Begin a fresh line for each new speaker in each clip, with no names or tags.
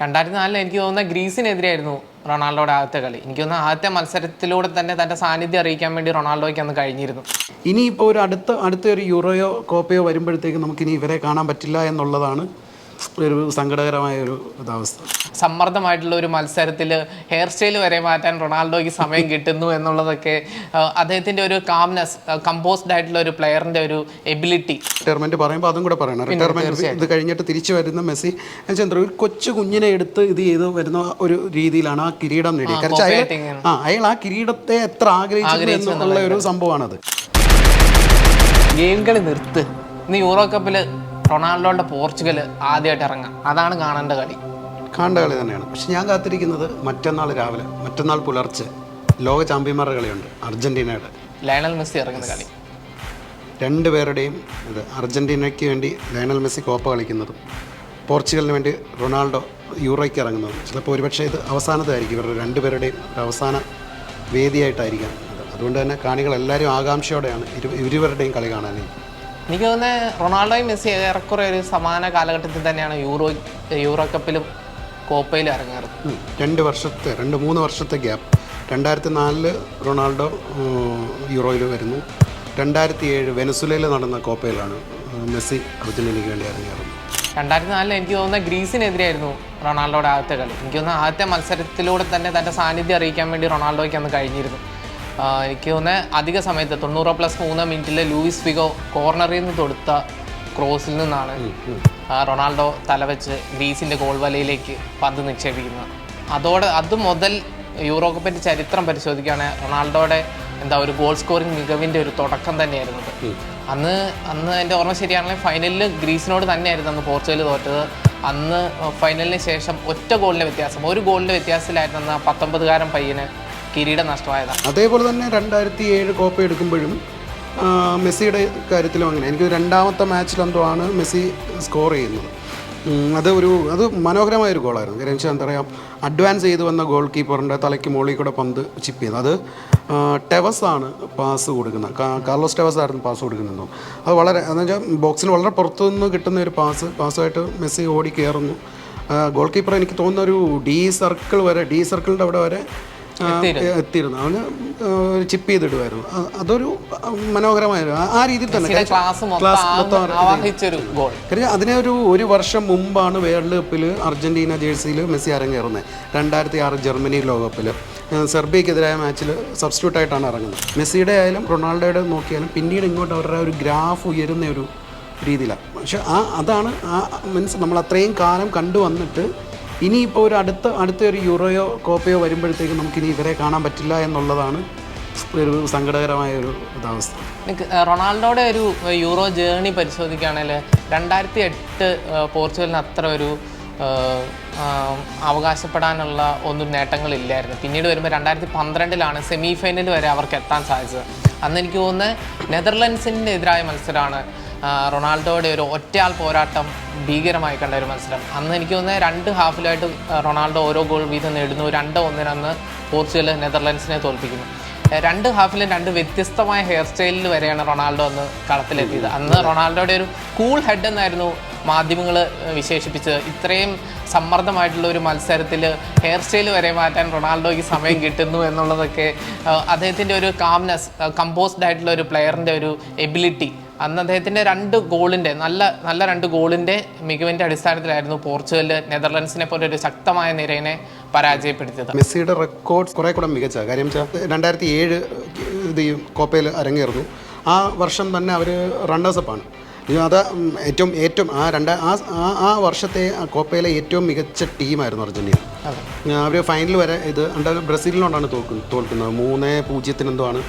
രണ്ടായിരത്തി നാലിൽ എനിക്ക് തോന്നുന്ന ഗ്രീസിനെതിരെയായിരുന്നു റൊണാൾഡോയുടെ ആദ്യത്തെ കളി. എനിക്ക് തോന്നുന്ന ആദ്യത്തെ മത്സരത്തിലൂടെ തന്നെ തന്റെ സാന്നിധ്യം അറിയിക്കാൻ വേണ്ടി റൊണാൾഡോയ്ക്ക് അന്ന് കഴിഞ്ഞിരുന്നു.
ഇനിയിപ്പോൾ ഒരു അടുത്ത അടുത്ത ഒരു യൂറോയോ കോപ്പയോ വരുമ്പോഴത്തേക്ക് നമുക്കിനി ഇവരെ കാണാൻ പറ്റില്ല എന്നുള്ളതാണ് ഒരു സങ്കടകരമായ ഒരു അവസ്ഥ
സമ്മർദ്ദമായിട്ടുള്ള ഒരു മത്സരത്തിൽ ഹെയർ സ്റ്റൈൽ വരെ മാറ്റാൻ റൊണാൾഡോയ്ക്ക് സമയം കിട്ടുന്നു എന്നുള്ളതൊക്കെ അദ്ദേഹത്തിന്റെ അദ്ദേഹത്തിന്റെ ഒരു കാംനെസ് കമ്പോസ്ഡ് ആയിട്ടുള്ള ഒരു പ്ലെയറിന്റെ ഒരു എബിലിറ്റി
റിട്ടയർമെന്റ് പറയുമ്പോൾ അതും കൂടെ പറയണം. റിട്ടയർമെന്റ് ഇത് കഴിഞ്ഞിട്ട് തിരിച്ചു വരുന്ന മെസ്സി ചന്ദ്ര ഒരു കൊച്ചു കുഞ്ഞിനെ എടുത്ത് ഇത് ചെയ്ത് വരുന്ന ഒരു രീതിയിലാണ് ആ കിരീടം കാരണം
ആണ്.
ആ അയാൾ ആ കിരീടത്തെ എത്ര ആഗ്രഹിച്ചു എന്നുള്ള ഒരു സംഭവമാണത്.
ഗെയിം കളി നിർത്ത്. ഇന്ന് യൂറോ കപ്പിൽ റൊണാൾഡോയുടെ പോർച്ചുഗൽ ആദ്യമായിട്ട് ഇറങ്ങാം. അതാണ് കാണേണ്ട കളി.
കാണേണ്ട കളി തന്നെയാണ്. പക്ഷെ ഞാൻ കാത്തിരിക്കുന്നത് മറ്റന്നാൾ രാവിലെ മറ്റന്നാൾ പുലർച്ചെ ലോക ചാമ്പ്യന്മാരുടെ കളിയുണ്ട് അർജന്റീനയുടെ.
ലയണൽ മെസ്സി ഇറങ്ങുന്ന കളി.
രണ്ടുപേരുടെയും ഇത് അർജന്റീനയ്ക്ക് വേണ്ടി ലയണൽ മെസ്സി കോപ്പ കളിക്കുന്നതും പോർച്ചുഗലിന് വേണ്ടി റൊണാൾഡോ യൂറോയ്ക്ക് ഇറങ്ങുന്നതും. ചിലപ്പോൾ ഒരുപക്ഷെ ഇത് അവസാനത്തായിരിക്കും. ഇവരുടെ രണ്ടുപേരുടെയും ഒരു അവസാന വേദിയായിട്ടായിരിക്കാം. അതുകൊണ്ട് തന്നെ കാണികൾ എല്ലാവരും ആകാംക്ഷയോടെയാണ് ഇരു ഇരുവരുടെയും കളി കാണാനായി
എനിക്ക് തോന്നുന്നത് റൊണാൾഡോയും മെസ്സി ഏറെക്കുറെ ഒരു സമാന കാലഘട്ടത്തിൽ തന്നെയാണ് യൂറോ യൂറോ കപ്പിലും കോപ്പയിലും ഇറങ്ങാറ്.
രണ്ട് വർഷത്തെ രണ്ട് മൂന്ന് വർഷത്തെ ഗ്യാപ്പ്. രണ്ടായിരത്തി നാലിൽ റൊണാൾഡോ യൂറോയിൽ വരുന്നു. രണ്ടായിരത്തി ഏഴ് വെനസുലയിൽ നടന്ന കോപ്പയിലാണ് മെസ്സി അർജന്റീനയ്ക്ക് വേണ്ടി ഇറങ്ങിയിരുന്നത്
രണ്ടായിരത്തി നാലിൽ എനിക്ക് തോന്നുന്ന ഗ്രീസിനെതിരെയായിരുന്നു റൊണാൾഡോയുടെ ആദ്യത്തെ കളി. എനിക്ക് തോന്നുന്ന ആദ്യത്തെ മത്സരത്തിലൂടെ തന്നെ തന്റെ സാന്നിധ്യം അറിയിക്കാൻ വേണ്ടി റൊണാൾഡോയ്ക്ക് അന്ന് കഴിഞ്ഞിരുന്നു. എനിക്ക് തോന്നുന്നത് അധിക സമയത്ത് തൊണ്ണൂറ് പ്ലസ് മൂന്ന് മിനിറ്റിൽ ലൂയിസ് ഫിഗോ കോർണറിൽ നിന്ന് തൊടുത്ത ക്രോസിൽ നിന്നാണ് റൊണാൾഡോ തലവെച്ച് ഗ്രീസിന്റെ ഗോൾ വലയിലേക്ക് പന്ത് നിക്ഷേപിക്കുന്നത്. അതോടെ അത് മുതൽ യൂറോ കപ്പിന്റെ ചരിത്രം പരിശോധിക്കുകയാണെങ്കിൽ റൊണാൾഡോയുടെ എന്താ ഒരു ഗോൾ സ്കോറിംഗ് മികവിന്റെ ഒരു തുടക്കം തന്നെയായിരുന്നു അന്ന് അന്ന് എന്റെ ഓർമ്മ ശരിയാണെങ്കിൽ ഫൈനലിൽ ഗ്രീസിനോട് തന്നെയായിരുന്നു അന്ന് പോർച്ചുഗൽ തോറ്റത്. അന്ന് ഫൈനലിന് ശേഷം ഒറ്റ ഗോളിന്റെ വ്യത്യാസം ഒരു ഗോളിന്റെ വ്യത്യാസത്തിലായിരുന്നു അന്ന് പത്തൊമ്പതുകാരൻ പയ്യന് കിരീടം നഷ്ടമായതാണ്
അതേപോലെ തന്നെ രണ്ടായിരത്തി ഏഴ് കോപ്പ എടുക്കുമ്പോഴും മെസ്സിയുടെ കാര്യത്തിലും അങ്ങനെ. എനിക്ക് രണ്ടാമത്തെ മാച്ചിൽ മാച്ചിലെന്തോ ആണ് മെസ്സി സ്കോർ ചെയ്യുന്നത്. അത് ഒരു അത് മനോഹരമായ ഒരു ഗോളായിരുന്നു. കാര്യം വെച്ചാൽ എന്താ പറയുക അഡ്വാൻസ് ചെയ്ത് വന്ന ഗോൾ കീപ്പറിന്റെ തലയ്ക്ക് മുകളിൽ കൂടെ പന്ത് ചിപ്പ് ചെയ്യുന്നത് അത് ടെവസ് ആണ് പാസ് കൊടുക്കുന്നത്. കാർലോസ് ടെവസ് ആയിരുന്നു പാസ് കൊടുക്കുന്നത്. അത് വളരെ എന്ന് വെച്ചാൽ ബോക്സിന് വളരെ പുറത്തുനിന്ന് കിട്ടുന്ന ഒരു പാസ് പാസ്സായിട്ട് മെസ്സി ഓടി കയറുന്നു ഗോൾ കീപ്പർ എനിക്ക് തോന്നുന്ന ഒരു ഡി സർക്കിൾ വരെ ഡി സർക്കിളിന്റെ അവിടെ വരെ എത്തിയിരുന്നു. അവന് ചിപ്പ് ചെയ്തിടുമായിരുന്നു അതൊരു മനോഹരമായിരുന്നു മനോഹരമായ ആ- രീതിയിൽ തന്നെ.
ക്ലാസ് മൊത്തം
അതിനെ ഒരു ഒരു വർഷം മുമ്പാണ് വേൾഡ് കപ്പിൽ അർജന്റീന ജേഴ്സിയിൽ മെസ്സി അരങ്ങേറുന്നത്. രണ്ടായിരത്തി ആറ് ജർമ്മനി ലോകകപ്പിൽ സെർബിയക്കെതിരായ മാച്ചിൽ സബ്സ്റ്റിറ്റ്യൂട്ട് ആയിട്ടാണ് ഇറങ്ങുന്നത്. മെസ്സിയുടെ ആയാലും റൊണാൾഡോയുടെ നോക്കിയാലും പിന്നീട് ഇങ്ങോട്ട് അവരുടെ ഒരു ഗ്രാഫ് ഉയരുന്ന ഒരു രീതിയിലാണ്. പക്ഷെ ആ അതാണ് ആ മീൻസ് നമ്മൾ അത്രയും കാലം കണ്ടു വന്നിട്ട് ഇനിയിപ്പോൾ ഒരു അടുത്ത അടുത്ത ഒരു യൂറോയോ കോപ്പയോ വരുമ്പോഴത്തേക്കും നമുക്കിനി ഇവരെ കാണാൻ പറ്റില്ല എന്നുള്ളതാണ് ഒരു സങ്കടകരമായ ഒരു
അവസ്ഥ റൊണാൾഡോയുടെ ഒരു യൂറോ ജേണി പരിശോധിക്കുകയാണെങ്കിൽ രണ്ടായിരത്തി എട്ട് പോർച്ചുഗലിന് അത്ര ഒരു അവകാശപ്പെടാനുള്ള ഒന്നും നേട്ടങ്ങളില്ലായിരുന്നു. പിന്നീട് വരുമ്പോൾ രണ്ടായിരത്തി പന്ത്രണ്ടിലാണ് സെമി ഫൈനൽ വരെ അവർക്ക് എത്താൻ സാധിച്ചത്. അന്ന് എനിക്ക് തോന്നുന്നത് നെതർലൻഡ്സിന്റെ എതിരായ മത്സരമാണ് റൊണാൾഡോയുടെ ഒരു ഒറ്റയാൾ പോരാട്ടം ഭീകരമായി കണ്ട ഒരു മത്സരം. അന്ന് എനിക്ക് തോന്നുന്നത് രണ്ട് ഹാഫിലായിട്ട് റൊണാൾഡോ ഓരോ ഗോൾ വീതം നേടുന്നു. രണ്ട് ഒന്നിനന്ന് പോർച്ചുഗൽ നെതർലൻഡ്സിനെ തോൽപ്പിക്കുന്നു. രണ്ട് ഹാഫിലും രണ്ട് വ്യത്യസ്തമായ ഹെയർ സ്റ്റൈലിൽ വരെയാണ് റൊണാൾഡോ അന്ന് കളത്തിലെത്തിയത്. അന്ന് റൊണാൾഡോയുടെ ഒരു കൂൾ ഹെഡ് എന്നായിരുന്നു മാധ്യമങ്ങൾ വിശേഷിപ്പിച്ചത്. ഇത്രയും സമ്മർദ്ദമായിട്ടുള്ള ഒരു മത്സരത്തിൽ ഹെയർ സ്റ്റൈൽ വരെ മാറ്റാൻ റൊണാൾഡോയ്ക്ക് സമയം കിട്ടുന്നു എന്നുള്ളതൊക്കെ അദ്ദേഹത്തിന്റെ ഒരു കാംനെസ് കമ്പോസ്ഡ് ആയിട്ടുള്ള ഒരു പ്ലെയറിന്റെ ഒരു എബിലിറ്റി അന്ന് അദ്ദേഹത്തിന്റെ രണ്ട് ഗോളിന്റെ നല്ല നല്ല രണ്ട് ഗോളിന്റെ മികവിന്റെ അടിസ്ഥാനത്തിലായിരുന്നു പോർച്ചുഗൽ നെതർലൻഡ്സിനെ പോലെ ഒരു ശക്തമായ നിരയെ പരാജയപ്പെടുത്തിയത്.
മെസ്സിയുടെ റെക്കോർഡ് കുറേ കൂടെ മികച്ച. കാര്യം വെച്ചാൽ രണ്ടായിരത്തി ഏഴ് ഇത് ഈ കോപ്പയിൽ അരങ്ങേറുന്നു. ആ വർഷം തന്നെ അവർ റണ്ണേഴ്സപ്പാണ് അത് ഏറ്റവും ഏറ്റവും ആ രണ്ട് ആ ആ- വർഷത്തെ കോപ്പയിലെ ഏറ്റവും മികച്ച ടീമായിരുന്നു അർജന്റീന അവർ ഫൈനൽ വരെ ഇത് ബ്രസീലിനോടാണ് തോക്കുന്നത് തോൽക്കുന്നത്. മൂന്ന് പൂജ്യത്തിന് എന്തോ ആണ്.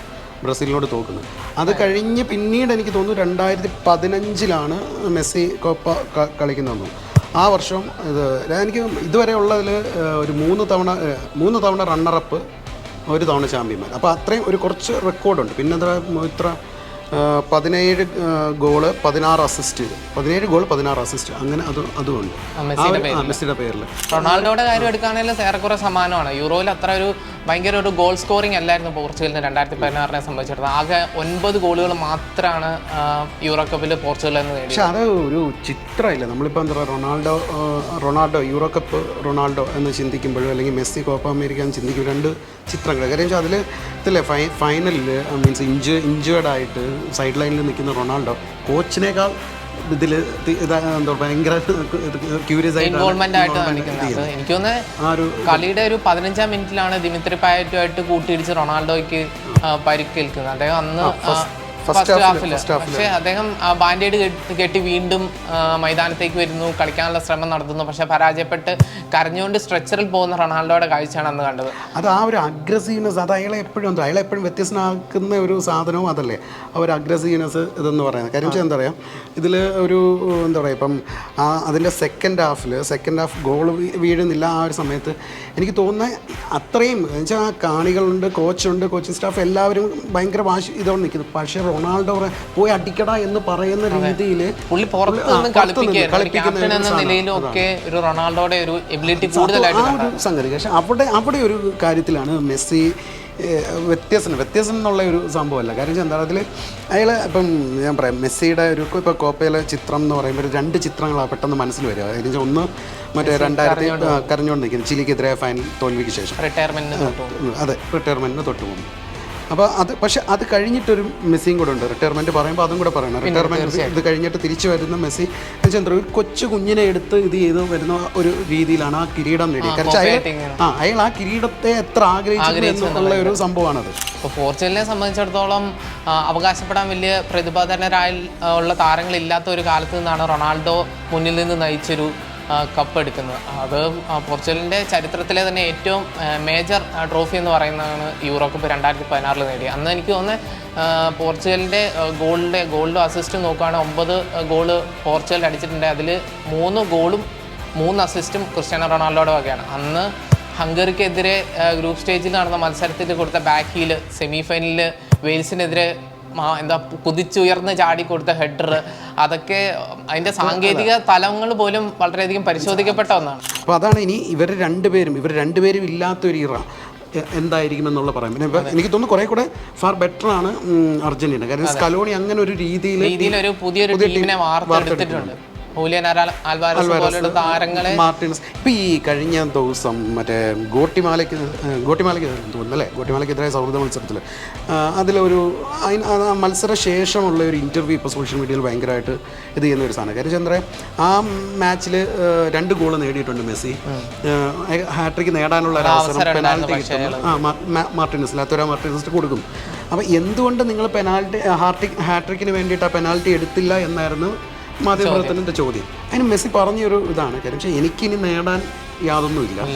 ബ്രസീലിനോട് തോക്കുന്നത് അത് കഴിഞ്ഞ് പിന്നീട് എനിക്ക് തോന്നുന്നു രണ്ടായിരത്തി പതിനഞ്ചിലാണ് മെസ്സി കോപ്പ കളിക്കുന്നതെന്ന് ആ വർഷം ഇത് എനിക്ക് ഇതുവരെ ഉള്ളതിൽ ഒരു മൂന്ന് തവണ മൂന്ന് തവണ റണ്ണറപ്പ് ഒരു തവണ ചാമ്പ്യന്മാർ അപ്പോൾ അത്രയും ഒരു കുറച്ച് റെക്കോർഡുണ്ട് പിന്നെ ഇത്ര പതിനേഴ് ഗോൾ പതിനാറ് അസിസ്റ്റ് പതിനേഴ് ഗോൾ പതിനാറ് അസിസ്റ്റ് അങ്ങനെ അത് അതുമുണ്ട്
മെസ്സിയുടെ
പേരിൽ
റൊണാൾഡോയുടെ കാര്യം എടുക്കുകയാണെങ്കിൽ ഏറെക്കുറെ സമാനമാണ്. യൂറോയിൽ അത്ര ഒരു ഭയങ്കര ഒരു ഗോൾ സ്കോറിംഗ് അല്ലായിരുന്നു പോർച്ചുഗലിന് രണ്ടായിരത്തി പതിനാറിനെ സംബന്ധിച്ചിടത്തോളം. ആകെ ഒൻപത് ഗോളുകൾ മാത്രമാണ് യൂറോ കപ്പിൽ പോർച്ചുഗൽ എന്ന്
പക്ഷെ അത് ഒരു ചിത്രമില്ല. നമ്മളിപ്പോൾ എന്താ പറയുക Ronaldo Ronaldo euro cup Ronaldo എന്ന് ചിന്തിക്കുമ്പോഴും അല്ലെങ്കിൽ മെസ്സി കോപ്പ അമേരിക്ക എന്ന് ചിന്തിക്കുമ്പോൾ രണ്ട് ചിത്രങ്ങൾ കാര്യം വെച്ചാൽ അതിൽ ഇതില്ലേ ഫൈ ഫൈനലിൽ മീൻസ് ഇഞ്ച് ഇഞ്ചേർഡ് ആയിട്ട് സൈഡ് ലൈനിൽ നിൽക്കുന്ന റൊണാൾഡോ കോച്ചിനേക്കാൾ ഇതിൽ ഇതാ എന്താ ഭയങ്കര ക്യൂരിയസ്
ഇൻവോൾവ്മെന്റ് എനിക്ക് തോന്നുന്നത് കളിയുടെ ഒരു പതിനഞ്ചാം മിനിറ്റിലാണ് ദിമിത്രി പായറ്റുമായിട്ട് കൂട്ടിയിടിച്ച് റൊണാൾഡോയ്ക്ക് പരിക്കേൽക്കുന്നത്. അദ്ദേഹം അന്ന് ഫസ്റ്റ് ഹാഫിൽ പക്ഷേ അദ്ദേഹം ബാൻഡേഡ് കെട്ടി വീണ്ടും മൈതാനത്തേക്ക് വരുന്നു കളിക്കാനുള്ള ശ്രമം നടത്തുന്നു. പക്ഷെ പരാജയപ്പെട്ട് കരഞ്ഞുകൊണ്ട് സ്ട്രെച്ചറിൽ പോകുന്ന റൊണാൾഡോയുടെ കാഴ്ചയാണ് അന്ന് കണ്ടത്.
അത് ആ ഒരു അഗ്രസീവ്നെസ് അത് അയാളെ എപ്പോഴും എന്താ അയാളെ എപ്പോഴും വ്യത്യസ്തനാക്കുന്ന ഒരു സാധനവും അതല്ലേ ആ ഒരു അഗ്രസീവ്നെസ് ഇതെന്ന് പറയുന്നത്. കാര്യം വെച്ചാൽ എന്താ പറയുക ഇതിൽ ഒരു എന്താ പറയുക ഇപ്പം ആ അതിന്റെ സെക്കൻഡ് ഹാഫിൽ സെക്കൻഡ് ഹാഫ് ഗോൾ വീഴുന്നില്ല ആ ഒരു സമയത്ത് എനിക്ക് തോന്നുന്ന അത്രയും എന്നുവെച്ചാൽ ആ കാണികളുണ്ട് കോച്ചുണ്ട് കോച്ചിങ് സ്റ്റാഫ് എല്ലാവരും ഭയങ്കര വാശി ഇതോടെ നിൽക്കുന്നു. പക്ഷേ റൊണാൾഡോ പോയി അടിക്കടാ എന്ന് പറയുന്ന രീതിയിൽ
നിലയിലും ഒക്കെ ഒരു റൊണാൾഡോയുടെ ഒരു എബിലിറ്റി കൂടുതലായിട്ട്
ആ ഒരു സംഗതി. പക്ഷെ അവിടെ അവിടെ ഒരു കാര്യത്തിലാണ് മെസ്സി വ്യത്യാസം. വ്യത്യസ്തൻ എന്നുള്ള ഒരു സംഭവമല്ല. കാര്യം വെച്ചാൽ എന്താ അതിൽ അയാൾ ഇപ്പം ഞാൻ പറയാം മെസ്സിയുടെ ഒരു ഇപ്പോൾ കോപ്പയിലെ ചിത്രം എന്ന് പറയുമ്പോൾ രണ്ട് ചിത്രങ്ങളാണ് പെട്ടെന്ന് മനസ്സിൽ വരിക. കാര്യം വെച്ചാൽ ഒന്ന് മറ്റേ രണ്ടായിരത്തി കരഞ്ഞുകൊണ്ടിരിക്കുന്നത്. കരഞ്ഞുകൊണ്ട് നിൽക്കുന്നത് ചിലിക്കെതിരെ ഫൈനൽ തോൽവിക്ക് ശേഷം. റിട്ടയർമെന്റ് അതെ റിട്ടയർമെന്റിന് തൊട്ട് മുമ്പ് അപ്പോൾ അത് പക്ഷേ അത് കഴിഞ്ഞിട്ടൊരു മെസ്സിയും കൂടെ ഉണ്ട്. റിട്ടയർമെന്റ് പറയുമ്പോൾ അതും കൂടെ പറയണം. റിട്ടയർമെന്റ് ഇത് കഴിഞ്ഞിട്ട് തിരിച്ചു വരുന്ന മെസ്സി എന്താ, ഒരു കൊച്ചു കുഞ്ഞിനെ എടുത്ത് ഇത് ചെയ്ത് വരുന്ന ഒരു രീതിയിലാണ് ആ കിരീടം നേടിയത്. കാരണം അയാൾ ആ അയാൾ ആ കിരീടത്തെ എത്ര ആഗ്രഹിച്ചു എന്നുള്ള ഒരു സംഭവമാണത്.
ഇപ്പോൾ പോർച്ചുഗലിനെ സംബന്ധിച്ചിടത്തോളം അവകാശപ്പെടാൻ വലിയ പ്രതിഭാധനരായ ഉള്ള താരങ്ങളില്ലാത്ത ഒരു കാലത്ത് നിന്നാണ് റൊണാൾഡോ മുന്നിൽ നിന്ന് നയിച്ചൊരു ആ, കപ്പ് എടുക്കുന്നത് അത് പോർച്ചുഗലിന്റെ ചരിത്രത്തിലെ തന്നെ ഏറ്റവും മേജർ ട്രോഫി എന്ന് പറയുന്നതാണ് യൂറോ കപ്പ് രണ്ടായിരത്തി പതിനാറിൽ നേടിയത്. അന്ന് എനിക്ക് തോന്നുന്നത് പോർച്ചുഗലിന്റെ ഗോളിന്റെ ഗോളിന്റെ അസിസ്റ്റും നോക്കുകയാണെങ്കിൽ ഒമ്പത് ഗോൾ പോർച്ചുഗൽ അടിച്ചിട്ടുണ്ട്. അതിൽ മൂന്ന് ഗോളും മൂന്ന് അസിസ്റ്റും ക്രിസ്ത്യാനോ റൊണാൾഡോയുടെ വകയാണ്. അന്ന് ഹംഗറിക്കെതിരെ ഗ്രൂപ്പ് സ്റ്റേജിൽ നടന്ന മത്സരത്തിൽ കൊടുത്ത ബാക്കിയിൽ സെമി ഫൈനലിൽ വെയിൽസിനെതിരെ എന്താ കുതിച്ചുയർന്ന് ചാടി കൊടുത്ത ഹെഡർ അതൊക്കെ അതിന്റെ സാങ്കേതിക തലങ്ങൾ പോലും വളരെയധികം പരിശോധിക്കപ്പെട്ട ഒന്നാണ്.
അപ്പോൾ അതാണ് ഇനി ഇവർ രണ്ടുപേരും ഇവർ രണ്ടുപേരും ഇല്ലാത്തൊരു ഇറ എന്തായിരിക്കും എന്നുള്ള പറയാം പിന്നെ എനിക്ക് തോന്നുന്നു കുറെ കൂടെ ഫാർ ബെറ്റർ ആണ് അർജന്റീന. കാരണം സ്കലോണി അങ്ങനെ ഒരു രീതിയിൽ
രീതിയിൽ ഒരു പുതിയൊരു ടീമിനെ വാർത്തെടുത്തിട്ടുണ്ട്. താരങ്ങളെ
മാർട്ടിൻസ്. ഇപ്പം ഈ കഴിഞ്ഞ ദിവസം മറ്റേ ഗോട്ടിമാലയ്ക്ക് ഗോട്ടിമാലയ്ക്ക് തോന്നുന്നു അല്ലേ? ഗോട്ടിമാലയ്ക്കെതിരായ സൗഹൃദ മത്സരത്തിൽ അതിലൊരു മത്സര ശേഷമുള്ള ഒരു ഇന്റർവ്യൂ ഇപ്പോൾ സോഷ്യൽ മീഡിയയിൽ ഭയങ്കരമായിട്ട് ഇത് ചെയ്യുന്ന ഒരു സാധനം. കാര്യം ചന്ദ്ര ആ മാച്ചിൽ രണ്ട് ഗോൾ നേടിയിട്ടുണ്ട് മെസ്സി. ഹാട്രിക്ക് നേടാനുള്ള ഒരു അവസരം പെനാൽറ്റി കിട്ടുന്നു ആ മാർട്ടിനസ് ലാത്തോര മാർട്ടിനസ് കൊടുക്കും. അപ്പോൾ എന്തുകൊണ്ട് നിങ്ങൾ പെനാൽറ്റി ഹാർട്ടിക് ഹാട്രിക്കിന് വേണ്ടിയിട്ട് ആ പെനാൽറ്റി എടുത്തില്ല എന്നായിരുന്നു മാധ്യമപ്രവർത്തനത്തിന്റെ ചോദ്യം. അതിന് മെസ്സി പറഞ്ഞൊരു ഇതാണ് കാര്യം. പക്ഷേ എനിക്കിനി നേടാൻ യാതൊന്നുമില്ല.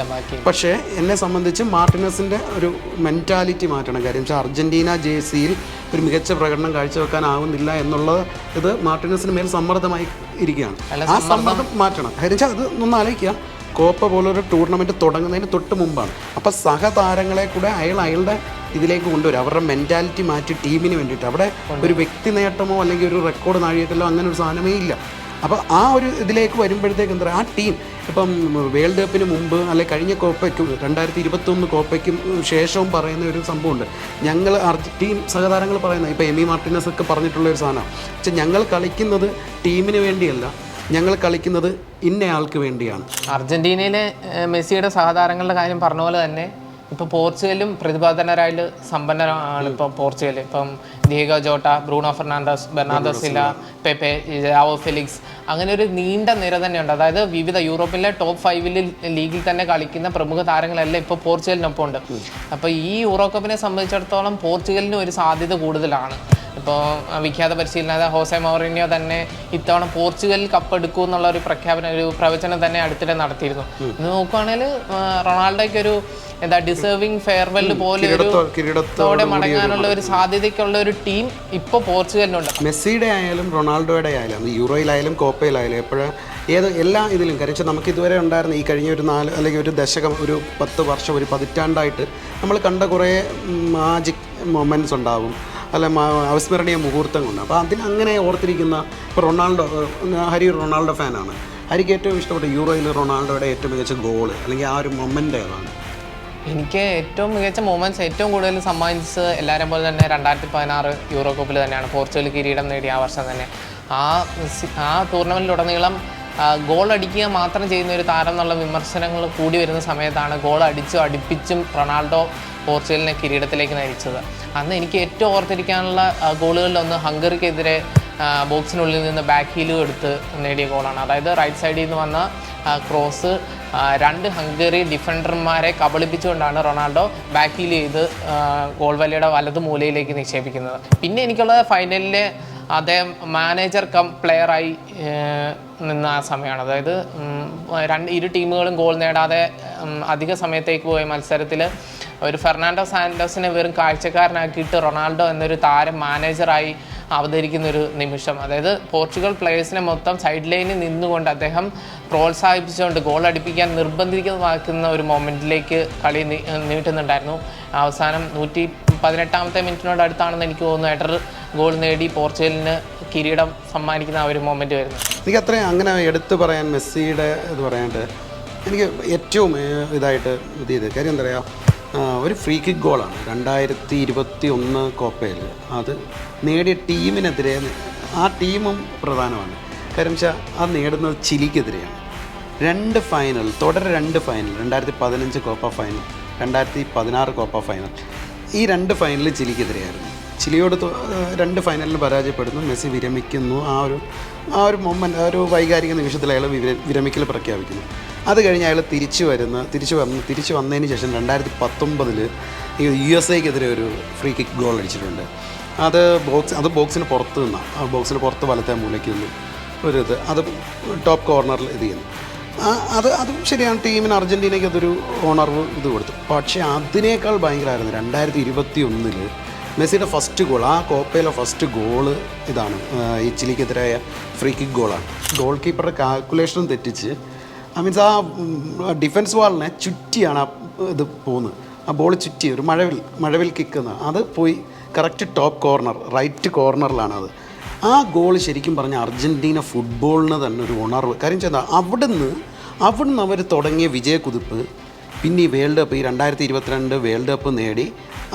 പക്ഷേ എന്നെ സംബന്ധിച്ച് മാർട്ടിനസിന്റെ ഒരു മെന്റാലിറ്റി മാറ്റണം കാര്യം. വെച്ചാൽ അർജന്റീന ജേഴ്സിയിൽ ഒരു മികച്ച പ്രകടനം കാഴ്ചവെക്കാനാവുന്നില്ല എന്നുള്ളത് ഇത് മാർട്ടിനസിന് മേൽ സമ്മർദ്ദമായി ഇരിക്കുകയാണ്. ആ സമ്മർദ്ദം. മാറ്റണം. കാര്യം വെച്ചാൽ അത് ഒന്ന് ആലോചിക്കുക. കോപ്പ പോലൊരു ടൂർണമെന്റ് തുടങ്ങുന്നതിന് തൊട്ട് മുമ്പാണ്. അപ്പോൾ സഹതാരങ്ങളെ കൂടെ അയാൾ അയാളുടെ ഇതിലേക്ക് കൊണ്ടുവരും. അവരുടെ മെന്റാലിറ്റി മാറ്റി ടീമിന് വേണ്ടിയിട്ട്. അവിടെ ഒരു വ്യക്തി നേട്ടമോ അല്ലെങ്കിൽ ഒരു റെക്കോർഡ് നാഴികക്കല്ലോ അങ്ങനെ ഒരു സാധനമേ ഇല്ല. അപ്പോൾ ആ ഒരു ഇതിലേക്ക് വരുമ്പോഴത്തേക്ക് എന്താ പറയുക ആ ടീം ഇപ്പം വേൾഡ് കപ്പിന് മുമ്പ് അല്ലെ കഴിഞ്ഞ കോപ്പയ്ക്കും രണ്ടായിരത്തി ഇരുപത്തൊന്ന് കോപ്പയ്ക്കും ശേഷവും പറയുന്ന ഒരു സംഭവമുണ്ട്. ഞങ്ങൾ ടീം സഹതാരങ്ങൾ പറയുന്ന ഇപ്പോൾ എമി മാർട്ടിനസ് ഒക്കെ പറഞ്ഞിട്ടുള്ള ഒരു സാധനം. പക്ഷെ ഞങ്ങൾ കളിക്കുന്നത് ടീമിന് വേണ്ടിയല്ല. ഞങ്ങൾ കളിക്കുന്നത് ഇന്നയാൾക്ക് വേണ്ടിയാണ്.
അർജന്റീനയിലെ മെസ്സിയുടെ സഹതാരങ്ങളുടെ കാര്യം പറഞ്ഞ പോലെ തന്നെ ഇപ്പൊ പോർച്ചുഗലും പ്രതിഭാധനരായിട്ട് സമ്പന്നരാണ് ഇപ്പൊ പോർച്ചുഗൽ. ഇപ്പം Diogo Jota Bruno Fernandes Bernardo Silva Pepe Joao Felix. അങ്ങനെ ഒരു നീണ്ട നിര തന്നെയുണ്ട്. അതായത് വിവിധ യൂറോപ്പിലെ ടോപ്പ് ഫൈവിൽ ലീഗിൽ തന്നെ കളിക്കുന്ന പ്രമുഖ താരങ്ങളെല്ലാം ഇപ്പോൾ പോർച്ചുഗലിനൊപ്പം ഉണ്ട് അപ്പോൾ ഈ യൂറോ കപ്പിനെ സംബന്ധിച്ചിടത്തോളം പോർച്ചുഗലിന് ഒരു സാധ്യത കൂടുതലാണ്. ഇപ്പോൾ വിഖ്യാത പരിശീലന ഹോസെ മോറിനിയോ തന്നെ ഇത്തവണ പോർച്ചുഗൽ കപ്പ് എടുക്കും എന്നുള്ള ഒരു പ്രഖ്യാപനം ഒരു പ്രവചനം തന്നെ അടുത്തിടെ നടത്തിയിരുന്നു. ഇന്ന് നോക്കുവാണെങ്കിൽ റൊണാൾഡോയ്ക്ക് ഒരു എന്താ ഡിസേർവിംഗ് ഫെയർവെൽ പോലെ ഒരു
കിരീടത്തോ കിരീടത്തോ
മടങ്ങാനുള്ള ഒരു സാധ്യതയ്ക്കുള്ള ഒരു ടീം ഇപ്പോൾ പോർച്ചുഗലിനുണ്ട്.
മെസ്സിയുടെ ആയാലും റൊണാൾഡോയുടെ ആയാലും യൂറോയിലായാലും കോപ്പയിലായാലും എപ്പോഴും ഏത് എല്ലാ ഇതിലും കാര്യം. നമുക്ക് ഇതുവരെ ഉണ്ടായിരുന്ന ഈ കഴിഞ്ഞ ഒരു നാല് അല്ലെങ്കിൽ ഒരു ദശകം ഒരു പത്ത് വർഷം ഒരു പതിറ്റാണ്ടായിട്ട് നമ്മൾ കണ്ട കുറേ മാജിക് മൊമെന്റ്സ് ഉണ്ടാവും. അല്ല അവസ്മരണീയ അവിസ്മരണീയ മുഹൂർത്തം കൊണ്ട് അപ്പോൾ അതിന് അങ്ങനെ ഓർത്തിരിക്കുന്ന ഇപ്പോൾ റൊണാൾഡോ ഹരി റൊണാൾഡോ ഫാനാണ്. ഹരിക്ക് ഏറ്റവും ഇഷ്ടപ്പെട്ട യൂറോയിൽ റൊണാൾഡോയുടെ ഏറ്റവും മികച്ച ഗോൾ അല്ലെങ്കിൽ ആ ഒരു മൊമെന്റ് ഏതാണ്?
എനിക്ക് ഏറ്റവും മികച്ച മൊമെന്റ്സ് ഏറ്റവും കൂടുതൽ സമ്മാനിച്ചത് എല്ലാവരും പോലെ തന്നെ രണ്ടായിരത്തി പതിനാറ് യൂറോ കപ്പിൽ തന്നെയാണ്. പോർച്ചുഗൽ കിരീടം നേടിയ ആ വർഷം തന്നെ. ആ ആ ടൂർണമെന്റിലുടനീളം ഗോൾ അടിക്കുക മാത്രം ചെയ്യുന്ന ഒരു താരം എന്നുള്ള വിമർശനങ്ങൾ കൂടി വരുന്ന സമയത്താണ് ഗോൾ അടിച്ചും അടുപ്പിച്ചും റൊണാൾഡോ പോർച്ചുഗലിനെ കിരീടത്തിലേക്ക് നയിച്ചത്. അന്ന് എനിക്ക് ഏറ്റവും ഓർത്തിരിക്കാനുള്ള ഗോളുകളിലൊന്ന് ഹംഗറിക്കെതിരെ ബോക്സിനുള്ളിൽ നിന്ന് ബാക്ക് ഹീലും എടുത്ത് നേടിയ ഗോളാണ്. അതായത് റൈറ്റ് സൈഡിൽ നിന്ന് വന്ന ക്രോസ് രണ്ട് ഹംഗറി ഡിഫൻഡർമാരെ കബളിപ്പിച്ചുകൊണ്ടാണ് റൊണാൾഡോ ബാക്ക് ഹീൽ ചെയ്ത് ഗോൾ വലയുടെ വലത് മൂലയിലേക്ക് നിക്ഷേപിക്കുന്നത്. പിന്നെ എനിക്കുള്ളത് ഫൈനലിലെ അദ്ദേഹം മാനേജർ കം പ്ലെയറായി നിന്ന ആ സമയമാണ്. അതായത് രണ്ട് ഇരു ടീമുകളും ഗോൾ നേടാതെ അധിക സമയത്തേക്ക് പോയ മത്സരത്തിൽ ഒരു ഫെർണാണ്ടോ സാൻഡോസിനെ വെറും കാഴ്ചക്കാരനാക്കിയിട്ട് റൊണാൾഡോ എന്നൊരു താരം മാനേജറായി അവതരിക്കുന്ന ഒരു നിമിഷം. അതായത് പോർച്ചുഗൽ പ്ലേയേഴ്സിനെ മൊത്തം സൈഡ് ലൈനിൽ നിന്നുകൊണ്ട് അദ്ദേഹം പ്രോത്സാഹിപ്പിച്ചുകൊണ്ട് ഗോൾ അടിപ്പിക്കാൻ നിർബന്ധിതമാക്കുന്ന ഒരു മൊമെന്റിലേക്ക് കളി നീട്ടുന്നുണ്ടായിരുന്നു. അവസാനം നൂറ്റി പതിനെട്ടാമത്തെ മിനിറ്റിനോട് അടുത്താണെന്ന് എനിക്ക് തോന്നുന്നു. എട്ടർ ഗോൾ നേടി പോർച്ചുഗലിന് കിരീടം സമ്മാനിക്കുന്ന ആ ഒരു മൊമെന്റ് വരുന്നത്
എനിക്ക് അത്രയും അങ്ങനെ എടുത്തു പറയാൻ മെസ്സിയുടെ ഇത് പറയാനായിട്ട് എനിക്ക് ഏറ്റവും ഇതായിട്ട് ഇത് ചെയ്ത് കാര്യം എന്താ പറയുക ഒരു ഫ്രീ കിക്ക് ഗോളാണ് രണ്ടായിരത്തി ഇരുപത്തി ഒന്ന് കോപ്പയിൽ അത് നേടിയ ടീമിനെതിരെ ആ ടീമും പ്രധാനമാണ്. കാര്യം വെച്ചാൽ അത് നേടുന്നത് ചിലിക്കെതിരെയാണ്. രണ്ട് ഫൈനൽ തുടരെ രണ്ട് ഫൈനൽ രണ്ടായിരത്തി പതിനഞ്ച് കോപ്പ ഫൈനൽ രണ്ടായിരത്തി പതിനാറ് കോപ്പ ഫൈനൽ ഈ രണ്ട് ഫൈനൽ ചിലിക്കെതിരെയായിരുന്നു. ചിലിയോട് രണ്ട് ഫൈനലിൽ പരാജയപ്പെടുന്നു. മെസ്സി വിരമിക്കുന്നു. ആ ഒരു ആ ഒരു മൊമെന്റ് ആ ഒരു വൈകാരിക നിമിഷത്തിൽ അയാൾ വിര വിരമിക്കൽ പ്രഖ്യാപിക്കുന്നു. അത് കഴിഞ്ഞ് അയാൾ തിരിച്ചു വരുന്ന തിരിച്ചു വന്ന് തിരിച്ചു വന്നതിന് ശേഷം രണ്ടായിരത്തി പത്തൊമ്പതിൽ ഈ യു എസ് എക്കെതിരെ ഒരു ഫ്രീ കിക്ക് ഗോൾ അടിച്ചിട്ടുണ്ട്. അത് ബോക്സ് അത് ബോക്സിന് പുറത്ത് നിന്നാണ് ആ ബോക്സിന് പുറത്ത് വലത്തെ മൂലയ്ക്ക് നിന്നു ഒരു ഇത്. അത് ടോപ്പ് കോർണറിൽ ഇത് ചെയ്യുന്നു. അത് അതും ശരിയാണ്. ടീമിന് അർജന്റീനയ്ക്ക് അതൊരു ഓണർവ് ഇത് കൊടുത്തു. പക്ഷേ അതിനേക്കാൾ ഭയങ്കരമായിരുന്നു. രണ്ടായിരത്തി ഇരുപത്തി ഒന്നിൽ മെസ്സിയുടെ ഫസ്റ്റ് ഗോൾ ആ കോപ്പയിലെ ഫസ്റ്റ് ഗോൾ ഇതാണ്. ഈ ചിലിക്കെതിരായ ഫ്രീ കിക്ക് ഗോളാണ് ഗോൾ കീപ്പറുടെ കാൽക്കുലേഷനും തെറ്റിച്ച് ഐ മീൻസ് ആ ഡിഫൻസ് വാളിനെ ചുറ്റിയാണ് ആ ഇത് പോകുന്നത് ആ ബോൾ ചുറ്റി ഒരു മഴവിൽ മഴവിൽ കിക്ക് എന്ന്. അത് പോയി കറക്റ്റ് ടോപ്പ് കോർണർ റൈറ്റ് കോർണറിലാണ് അത്. ആ ഗോൾ ശരിക്കും പറഞ്ഞാൽ അർജന്റീന ഫുട്ബോളിന് തന്നെ ഒരു ഉണർവ്. കാര്യം ചെയ്താൽ അവിടുന്ന് അവിടുന്ന് അവർ തുടങ്ങിയ വിജയക്കുതിപ്പ് പിന്നെ ഈ വേൾഡ് കപ്പ് ഈ രണ്ടായിരത്തി ഇരുപത്തിരണ്ട് വേൾഡ് കപ്പ് നേടി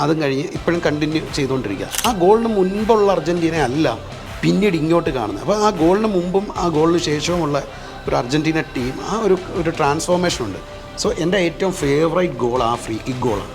അതും കഴിഞ്ഞ് ഇപ്പോഴും കണ്ടിന്യൂ ചെയ്തുകൊണ്ടിരിക്കുക. ആ ഗോളിന് മുൻപുള്ള അർജന്റീന അല്ല പിന്നീട് ഇങ്ങോട്ട് കാണുന്നത്. അപ്പോൾ ആ ഗോളിന് മുമ്പും ആ ഗോളിന് ശേഷവുമുള്ള ഒരു അർജന്റീന ടീം ആ ഒരു ഒരു ട്രാൻസ്ഫോർമേഷൻ ഉണ്ട്. സോ എന്റെ ഏറ്റവും ഫേവറേറ്റ് ഗോൾ ആ ഫ്രീ കിക്ക് ഗോളാണ്